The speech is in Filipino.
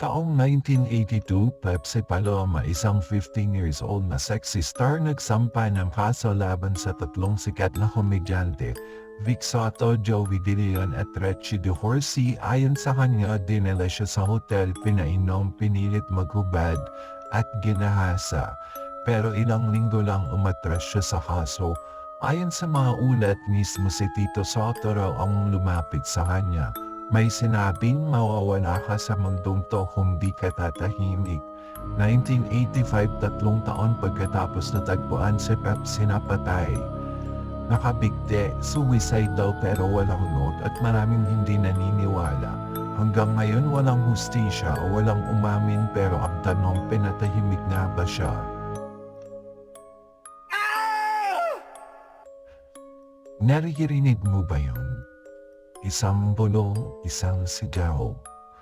Taong 1982, Pepsi Paloma, isang 15 years old na sexy star nagsampa ng kaso laban sa tatlong sikat na komedyante, Vic Soto, Joey De Leon at Retchie De Horsey. Ayon sa kanya, dinala siya sa hotel, pinainom, pinilit maghubad at ginahasa. Pero ilang linggo lang umatras siya sa kaso. Ayon sa mga ulat, mismo si Tito Soto raw ang lumapit sa kanya. May sinabing mawawala ka sa mundong to kung di ka tatahimik. 1985 tatlong taon pagkatapos natagpuan si Pepsi napatay. Nakabigte, suicide daw pero walang note at maraming hindi naniniwala. Hanggang ngayon walang hustisya o walang umamin pero ang tanong pinatahimik na ba siya? Naririnig mo ba yun? Isang bulong, isang sigaw.